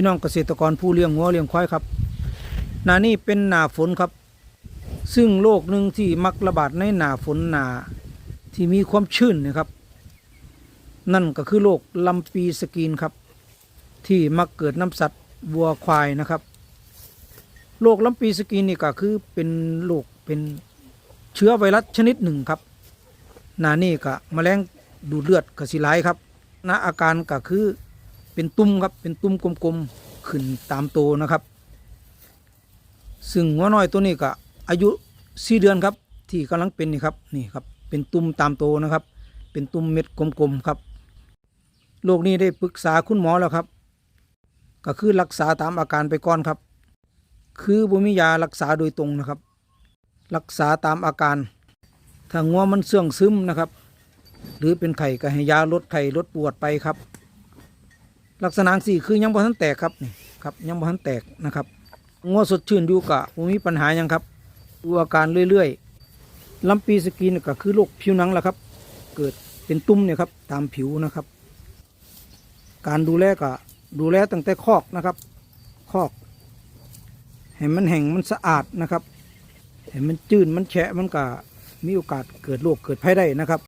พี่น้องเกษตรกรผู้เลี้ยงงัวเลี้ยงควายครับหนานี่เป็นหนาฝนครับ ซึ่งโรคหนึ่งที่มักระบาดในหนาฝนหนาที่มีความชื้นนะครับ นั่นก็คือโรคลำปีสกรีนครับ ที่มักเกิดน้ำสัตว์วัวควายนะครับโรคลำปีสกรีนนี่ก็คือเป็นโรคเป็นเชื้อไวรัสชนิดหนึ่งครับหนานี่ก็แมลงดูดเลือดกระสิหลครับณอาการก็คือ เป็นตุ่มครับเป็นตุ่มกลมๆขึ้นตามโตนะครับ ซึ่งหัวน้อยตัวนี้ก็อายุสี่เดือนครับ ที่กำลังเป็นนี่ครับนี่ครับเป็นตุ่มตามโตนะครับ เป็นตุ่มเม็ดกลมๆครับโรคนี้ได้ปรึกษาคุณหมอแล้วครับ ก็คือรักษาตามอาการไปก่อนครับ คือบ่มียารักษาโดยตรงนะครับ รักษาตามอาการถ้างัวมันเสื่องซึมนะครับ หรือเป็นไข่ก็ให้ยาลดไข่ลดปวดไปครับ ลักษณะสี่คือยังบ่ทันแตกครับนี่ครับยังบ่ทันแตกนะครับงัวสดชื่นอยู่กะบ่มีปัญหายังครับดูอาการเรื่อยๆลำปีสกีนก็คือโรคผิวหนังแหละครับ เกิดเป็นตุ่มเนี่ยครับตามผิวนะครับ การดูแลก็ดูแลตั้งแต่คอกนะครับ คอกให้มันแห้งมันสะอาดนะครับให้มันจืดมันแฉะมันก็มีโอกาสเกิดโรคเกิดภัยได้นะครับ